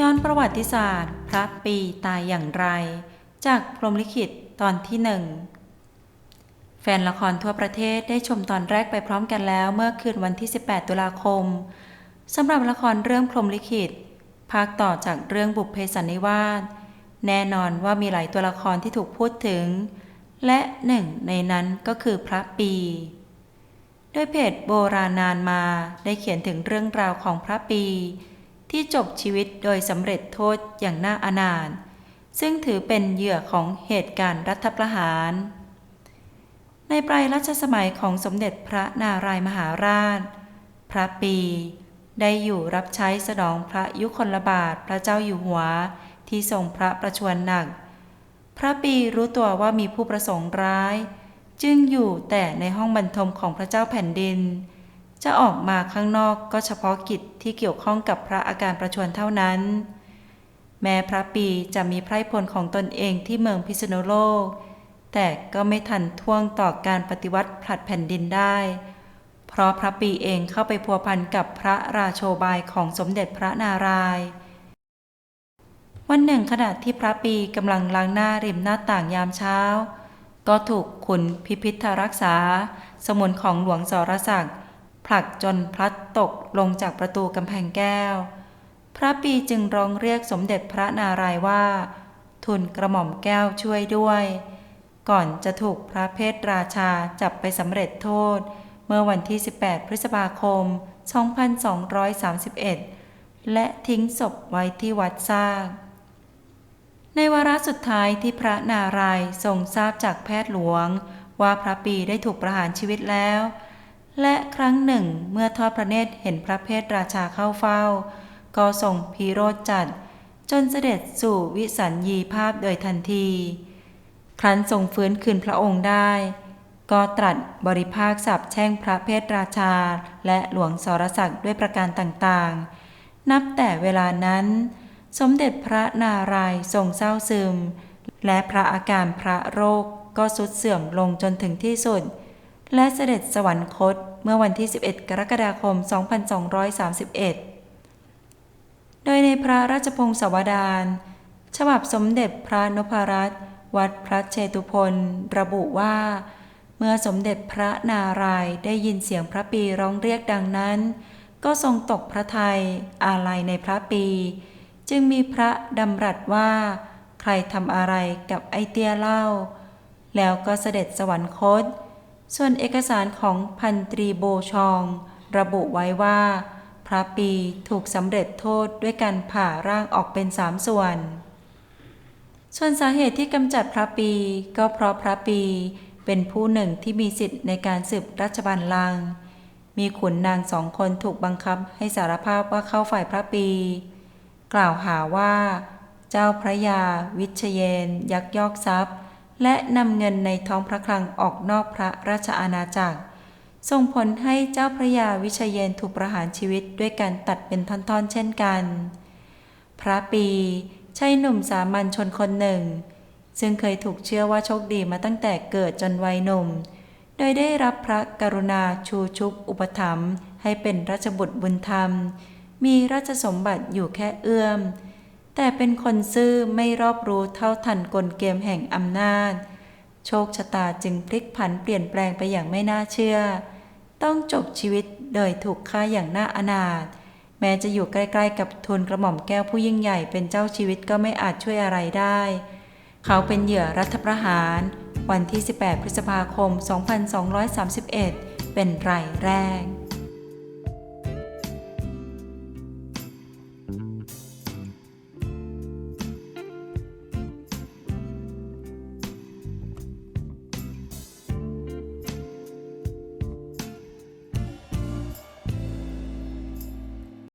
ย้อนประวัติศาสตร์ พระปีตายอย่างไร จากพรมลิขิตตอนที่หนึ่งแฟนละครทั่วประเทศได้ชมตอนแรกไปพร้อมกันแล้วเมื่อคืนวันที่ 18 ตุลาคมสำหรับละครเรื่องพรมลิขิตภาคต่อจากเรื่องบุพเพสันนิวาสแน่นอนว่ามีหลายตัวละครที่ถูกพูดถึง และหนึ่งในนั้นก็คือพระปีด้วยเพจโบราณนานมาได้เขียนถึงเรื่องราวของพระปี ที่จบชีวิตโดยสำเร็จโทษอย่างน่าอนาถซึ่งถือเป็นเหยื่อของเหตุการณ์รัฐประหาร ในปลายรัชสมัยของสมเด็จพระนารายมหาราช พระปี ได้อยู่รับใช้สนองพระยุคลบาทพระเจ้าอยู่หัวที่ทรงพระประชวรหนัก พระปีรู้ตัวว่ามีผู้ประสงค์ร้าย จึงอยู่แต่ในห้องบรรทมของพระเจ้าแผ่นดิน จะออกมาข้างนอกก็เฉพาะกิจที่เกี่ยวข้องกับพระอาการประชวรเท่านั้น แม้พระปีจะมีไพร่พลของตนเองที่เมืองพิษณุโลก แต่ก็ไม่ทันท่วงต่อการปฏิวัติผลัดแผ่นดินได้ เพราะพระปีเองเข้าไปพัวพันกับพระราโชบายของสมเด็จพระนารายณ์วันหนึ่งขณะที่พระปีกำลังล้างหน้าริมหน้าต่างยามเช้า ก็ถูกขุนพิพิธรักษา สมุนของหลวงสรศักดิ์ ผลักจนพลัดตกลงจากประตูกำแพงแก้ว พระปีจึงร้องเรียกสมเด็จพระนารายว่า ทุนกระหม่อมแก้วช่วยด้วย ก่อนจะถูกพระเพทราชาจับไปสำเร็จโทษ เมื่อวันที่ 18 พฤษภาคม 2231 และทิ้งศพไว้ที่วัดซากในวาระสุดท้ายที่พระนารายทรงทราบจากแพทย์หลวง ว่าพระปีได้ถูกประหารชีวิตแล้ว และครั้งหนึ่งเมื่อทอดพระเนตรเห็นพระเพทราชาเข้าเฝ้า ก็ทรงพีโรธจัด จนเสด็จสู่วิสัญญีภาพโดยทันที ครั้นทรงฟื้นคืนพระองค์ได้ ก็ตรัสบริภาคสับแช่งพระเพทราชา และหลวงสรศักดิ์ด้วยประการต่างๆ นับแต่เวลานั้น สมเด็จพระนารายทรงเศร้าซึม และพระอาการพระโรคก็สุดเสื่อมลงจนถึงที่สุด และเสด็จสวรรคตเมื่อวันที่ 11 กรกฎาคม 2231 โดยในพระราชพงศาวดารฉบับสมเด็จพระนพรัตน์วัดพระเชตุพนระบุว่า เมื่อสมเด็จพระนารายณ์ได้ยินเสียงพระปีร้องเรียกดังนั้น ก็ทรงตกพระทัยอาลัยในพระปี จึงมีพระดำรัสว่า ใครทำอะไรกับไอเตียเล่า แล้วก็เสด็จสวรรคต ส่วนเอกสารของพันตรีโบชอง ระบุไว้ว่า พระปีถูกสำเร็จโทษด้วยการผ่าร่างออกเป็นสามส่วน ส่วนสาเหตุที่กำจัดพระปีก็เพราะพระปีเป็นผู้หนึ่งที่มีสิทธิ์ในการสืบราชบัลลังก์มีขุนนางสองคนถูกบังคับให้สารภาพว่าเข้าฝ่ายพระปี กล่าวหาว่า เจ้าพระยา วิชเยน ยักยอกทรัพย์ และนำเงินในท้องพระคลังออกนอกพระราชอาณาจักร ส่งผลให้เจ้าพระยาวิเชยนถูกประหารชีวิตด้วยการตัดเป็นท่อนๆเช่นกัน พระปีใช่หนุ่มสามัญชนคนหนึ่ง ซึ่งเคยถูกเชื่อว่าโชคดีมาตั้งแต่เกิดจนวัยหนุ่ม โดยได้รับพระกรุณาชูชุบอุปถัมภ์ให้เป็นราชบุตรบุญธรรม มีราชสมบัติอยู่แค่เอื้อม แต่เป็นคนซื่อไม่รอบรู้เท่าทันกลเกมแห่งอำนาจ โชคชะตาจึงพลิกผันเปลี่ยนแปลงไปอย่างไม่น่าเชื่อ ต้องจบชีวิตโดยถูกฆ่าอย่างน่าอนาถแม้จะอยู่ใกล้ๆกับทุนกระหม่อมแก้วผู้ยิ่งใหญ่เป็นเจ้าชีวิตก็ไม่อาจช่วยอะไรได้ เขาเป็นเหยื่อรัฐประหาร วันที่ 18 พฤษภาคม 2231 เป็นรายแรก